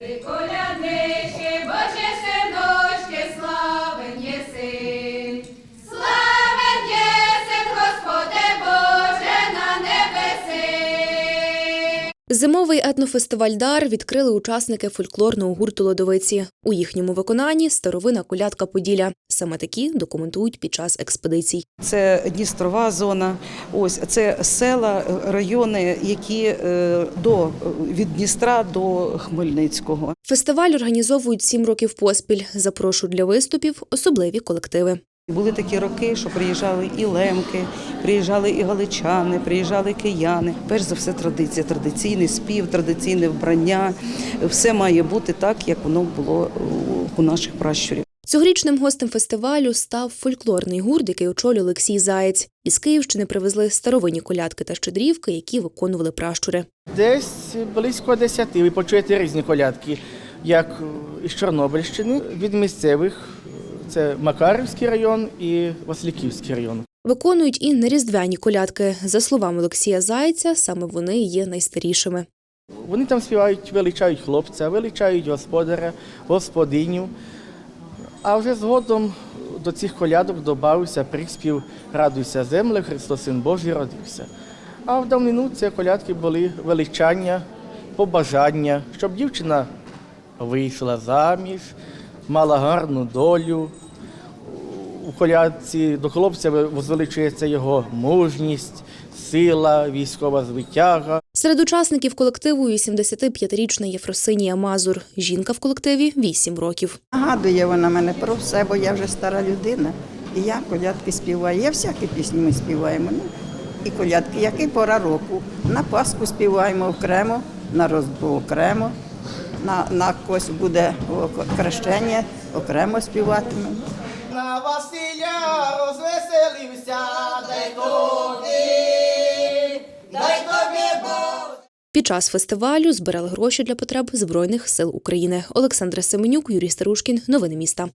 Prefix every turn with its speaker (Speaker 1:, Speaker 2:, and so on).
Speaker 1: Коляднички, Боже
Speaker 2: Зимовий етнофестиваль Дар відкрили учасники фольклорного гурту Лодовиці. У їхньому виконанні старовина колядка Поділля. Саме такі документують під час експедицій.
Speaker 3: Це Дністрова зона. Ось це села, райони, які е, до від Дністра до Хмельницького.
Speaker 2: Фестиваль організовують сім років поспіль. Запрошують для виступів особливі колективи.
Speaker 3: Були такі роки, що приїжджали і лемки, приїжджали і галичани, приїжджали кияни. Перш за все, традиція, традиційний спів, традиційне вбрання. Все має бути так, як воно було у наших пращурів.
Speaker 2: Цьогорічним гостем фестивалю став фольклорний гурт, який очолює Олексій Заєць. Із Київщини привезли старовинні колядки та щедрівки, які виконували пращури.
Speaker 4: Десь близько десяти. Ви почуєте різні колядки, як із Чорнобильщини, від місцевих. Це Макарівський район і Васильківський район.
Speaker 2: Виконують і неріздвяні колядки. За словами Олексія Зайця, саме вони є найстарішими.
Speaker 4: Вони там співають, величають хлопця, величають господаря, господиню. А вже згодом до цих колядок додався приспів Радуйся земле, Христос Син Божий родився. А в давнину ці колядки були величання, побажання, щоб дівчина вийшла заміж, мала гарну долю. У колядці до хлопця возвеличується його мужність, сила, військова звитяга.
Speaker 2: Серед учасників колективу 85-річна Єфросинія Мазур. Жінка в колективі 8 років.
Speaker 5: Нагадує вона мене про все, бо я вже стара людина. І я колядки співаю. Я всякі пісні ми співаємо. Ну, і колядки, який пора року. На Пасху співаємо окремо, на Різдво окремо, на, на когось буде крещення, окремо співатимемо.
Speaker 4: На Василя розвеселився, дай тобі, дай тобі Бог.
Speaker 2: Під час фестивалю збирали гроші для потреб Збройних сил України. Олександра Семенюк, Юрій Старушкін. Новини міста.